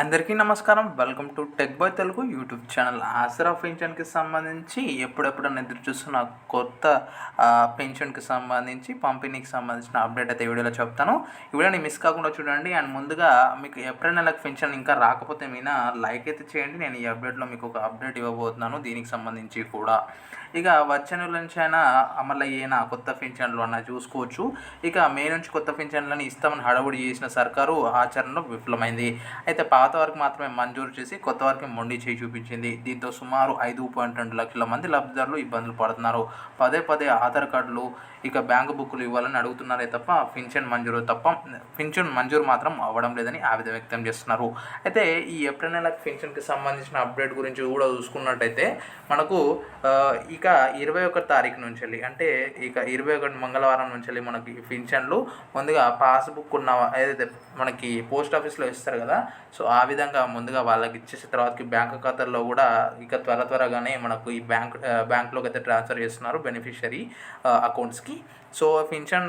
అందరికీ నమస్కారం. Welcome to tech boy Telugu YouTube channel. Aasara పెన్షన్కి సంబంధించి ఎప్పుడెప్పుడన్నా ఎదురు చూస్తున్న కొత్త పెన్షన్కి సంబంధించి పంపిణీకి సంబంధించిన అప్డేట్ అయితే వీడియోలో చెప్తాను. ఈ వీడియోని మిస్ కాకుండా చూడండి. అండ్ ముందుగా మీకు ఏప్రిల్ నెలకు పెన్షన్ ఇంకా రాకపోతే మీనా లైక్ అయితే చేయండి. నేను ఈ అప్డేట్లో మీకు ఒక అప్డేట్ ఇవ్వబోతున్నాను. దీనికి సంబంధించి కూడా. ఇక వచ్చే నెల నుంచి అయినా అమలు కొత్త పెన్షన్లు అన్న చూసుకోవచ్చు. ఇక మే నుంచి కొత్త పింఛన్లను ఇస్తామని హడావుడి చేసిన సర్కారు ఆచరణలో విఫలమైంది. అయితే పాత వారికి మాత్రమే మంజూరు చేసి కొత్త వారికి మొండి చేయి చూపించింది. దీంతో సుమారు ఐదు పాయింట్ రెండు లక్షల మంది లబ్ధిదారులు ఇబ్బందులు పడుతున్నారు. పదే పదే ఆధార్ కార్డులు ఇక బ్యాంకు బుక్కులు ఇవ్వాలని అడుగుతున్నారే తప్ప పింఛన్ మంజూరు తప్ప పింఛన్ మంజూరు మాత్రం అవ్వడం లేదని ఆవేదన వ్యక్తం చేస్తున్నారు. అయితే ఈ ఏప్రిల్ నెల పింఛన్కి సంబంధించిన అప్డేట్ గురించి కూడా చూసుకున్నట్టయితే మనకు ఇక ఇరవై ఒకటి తారీఖు నుంచి వెళ్ళి అంటే ఇక ఇరవై ఒకటి మంగళవారం నుంచి వెళ్ళి మనకి పింఛన్లు ముందుగా పాస్బుక్ ఉన్న ఏదైతే మనకి పోస్ట్ ఆఫీస్లో ఇస్తారు కదా సో ఆ ఆ విధంగా ముందుగా వాళ్ళకి ఇచ్చేసిన తర్వాతకి బ్యాంక్ ఖాతాల్లో కూడా ఇక త్వర త్వరగానే మనకు ఈ బ్యాంక్ బ్యాంక్లోకి అయితే ట్రాన్స్ఫర్ చేస్తున్నారు బెనిఫిషరీ అకౌంట్స్కి. సో పింఛన్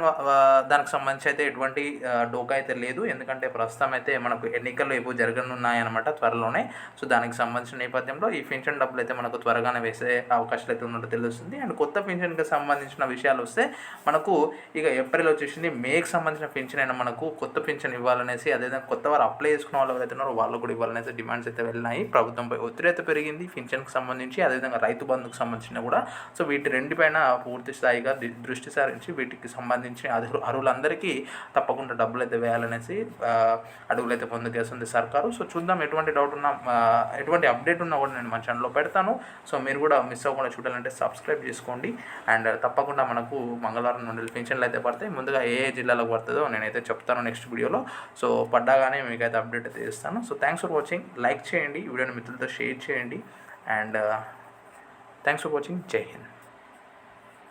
దానికి సంబంధించి అయితే ఎటువంటి డోకా అయితే లేదు. ఎందుకంటే ప్రస్తుతం అయితే మనకు ఎన్నికలు ఏవో జరగనున్నాయన్నమాట త్వరలోనే. సో దానికి సంబంధించిన నేపథ్యంలో ఈ పింఛన్ డబ్బులు అయితే మనకు త్వరగానే వేసే అవకాశాలు అయితే ఉన్నట్టు తెలుస్తుంది. అండ్ కొత్త పింఛన్కి సంబంధించిన విషయాలు వస్తే మనకు ఇక ఏప్రిల్ వచ్చేసింది. మేకి సంబంధించిన పింఛన్ అయినా మనకు కొత్త పింఛన్ ఇవ్వాలనేసి అదేవిధంగా కొత్త వారు అప్లై చేసుకున్న వాళ్ళు ఎవరైతే ఉన్నారో వాళ్ళు కూడా ఇవ్వాలనేసి డిమాండ్స్ అయితే వెళ్ళినాయి. ప్రభుత్వంపై ఒత్తిడి అయితే పెరిగింది. పింఛన్కి సంబంధించి అదేవిధంగా రైతు బంధుకు సంబంధించిన కూడా. సో వీటి రెండుపైన పూర్తి స్థాయిగా దృష్టి సారించి వీటికి సంబంధించి అర్హు అర్హులందరికీ తప్పకుండా డబ్బులు అయితే వేయాలనేసి అడుగులు అయితే పొందుకేస్తుంది సర్కారు. సో చూద్దాం ఎటువంటి డౌట్ ఉన్నా ఎటువంటి అప్డేట్ ఉన్నా కూడా నేను మన ఛానల్లో పెడతాను. సో మీరు కూడా మిస్ అవ్వకుండా చూడాలంటే సబ్స్క్రైబ్ చేసుకోండి. అండ్ తప్పకుండా మనకు మంగళవారం నుండి పింఛన్లు అయితే పడతాయి. ముందుగా ఏ ఏ జిల్లాలో పడుతుందో నేనైతే చెప్తాను నెక్స్ట్ వీడియోలో. సో పడ్డాగానే మీకు అయితే అప్డేట్ అయితే ఇస్తాను so thanks for watching like చేయండి. వీడియోని మిత్రులతో షేర్ చేయండి. అండ్ థ్యాంక్స్ ఫర్ వాచింగ్ జై హింద్